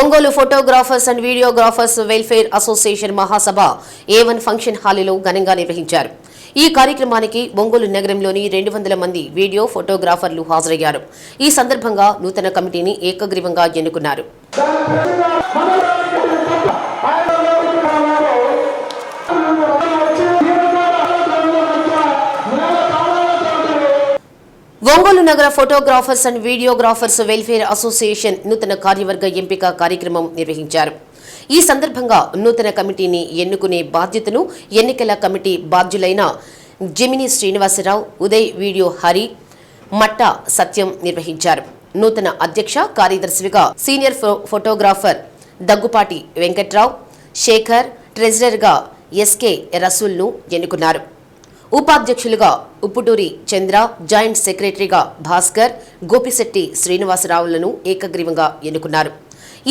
Ongole photographers and videographers welfare association Mahasabha A one function హాలీలో ఘనంగా నిర్వహించారు. ఈ కార్యక్రమానికి ఒంగోలు నగరంలోని రెండు వందల మంది వీడియో ఫోటోగ్రాఫర్లు హాజరయ్యారు. ఈ సందర్భంగా నూతన కమిటీని ఏకగ్రీవంగా ఎన్నుకున్నారు. ఒంగోలు నగర photographers and videographers welfare association నూతన కార్యవర్గ ఎంపిక కార్యక్రమం నిర్వహించారు. ఈ సందర్భంగా నూతన కమిటీని ఎన్నుకునే బాధ్యతను ఎన్నికల కమిటీ బాధ్యులైన జమిని శ్రీనివాసరావు ఉదయ్ వీడియో హరి మట్ట సత్యం నిర్వహించారు. నూతన అధ్యక్ష కార్యదర్శిగా సీనియర్ ఫో- ఫోటోగ్రాఫర్ దగ్గుపాటి వెంకట్రావు శేఖర్ ట్రెజరర్గా ఎస్కే రసూల్ను ఎన్నుకున్నారు. ఉపాధ్యక్షులుగా ఉప్పుటూరి చంద్ర జాయింట్ సెక్రటరీగా భాస్కర్ గోపిశెట్టి శ్రీనివాసరావులను ఏకగ్రీవంగా ఎన్నుకున్నారు.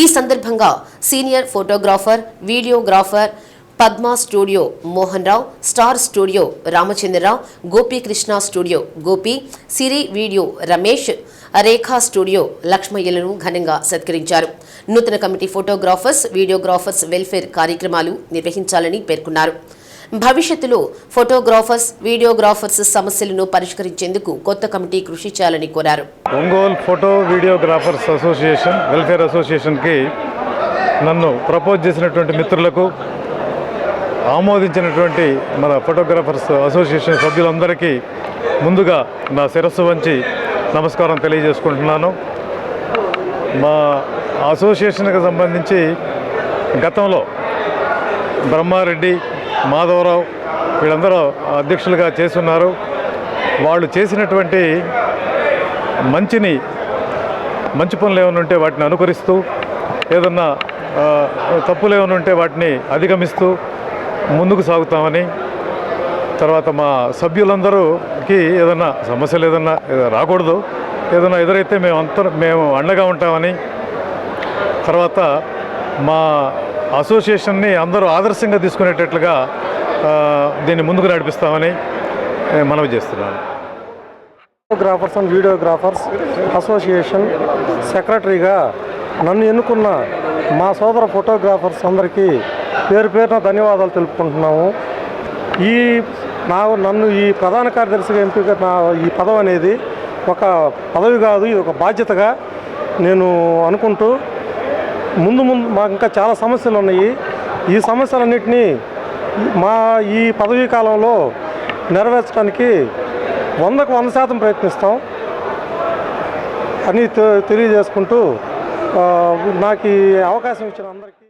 ఈ సందర్భంగా senior photographer videographer Padma studio Mohan Rao star studio Ramachandra Rao Gopikrishna studio Gopi Siri video Ramesh Rekha studio లక్ష్మయ్యలను ఘనంగా సత్కరించారు. నూతన కమిటీ ఫోటోగ్రాఫర్స్ వీడియోగ్రాఫర్స్ వెల్ఫేర్ కార్యక్రమాలు నిర్వహించాలని పేర్కొన్నారు. భవిష్యత్తులో ఫోటోగ్రాఫర్స్ వీడియోగ్రాఫర్స్ సమస్యలను పరిష్కరించేందుకు కొత్త కమిటీ కృషి చేయాలని కోరారు. Ongole photo videographers association welfare అసోసియేషన్కి నన్ను ప్రపోజ్ చేసినటువంటి మిత్రులకు ఆమోదించినటువంటి మన ఫోటోగ్రాఫర్స్ అసోసియేషన్ సభ్యులందరికీ ముందుగా నా శిరస్సు వంచి నమస్కారం తెలియజేసుకుంటున్నాను. మా అసోసియేషన్కి సంబంధించి గతంలో బ్రహ్మారెడ్డి మాధవరావు వీళ్ళందరూ అధ్యక్షులుగా చేస్తున్నారు. వాళ్ళు చేసినటువంటి మంచిని మంచి పనులు ఏమైనా ఉంటే వాటిని అనుకరిస్తూ ఏదన్నా తప్పులు ఏమైనా ఉంటే వాటిని అధిగమిస్తూ ముందుకు సాగుతామని తర్వాత మా సభ్యులందరూకి ఏదన్నా సమస్యలు ఏదన్నా ఏదైనా రాకూడదు. ఏదైనా ఎదురైతే మేము అంత మేము అండగా ఉంటామని తర్వాత మా అసోసియేషన్ని అందరూ ఆదర్శంగా తీసుకునేటట్లుగా దీన్ని ముందుకు నడిపిస్తామని నేను మనవి చేస్తున్నాను. ఫోటోగ్రాఫర్స్ అండ్ వీడియోగ్రాఫర్స్ అసోసియేషన్ సెక్రటరీగా నన్ను ఎన్నుకున్న మా సోదర ఫోటోగ్రాఫర్స్ అందరికీ పేరు పేరున ధన్యవాదాలు తెలుపుకుంటున్నాము. ఈ నా నన్ను ఈ ప్రధాన కార్యదర్శిగా ఎంపిక నా ఈ పదవి అనేది ఒక పదవి కాదు ఇది ఒక బాధ్యతగా నేను అనుకుంటూ ముందు ముందు మాకు ఇంకా చాలా సమస్యలు ఉన్నాయి. ఈ సమస్యలన్నింటినీ మా ఈ పదవీ కాలంలో నెరవేర్చడానికి వందకు వంద శాతం ప్రయత్నిస్తాం అని తె- తెలియజేసుకుంటూ నాకు ఈ అవకాశం ఇచ్చిన అందరికీ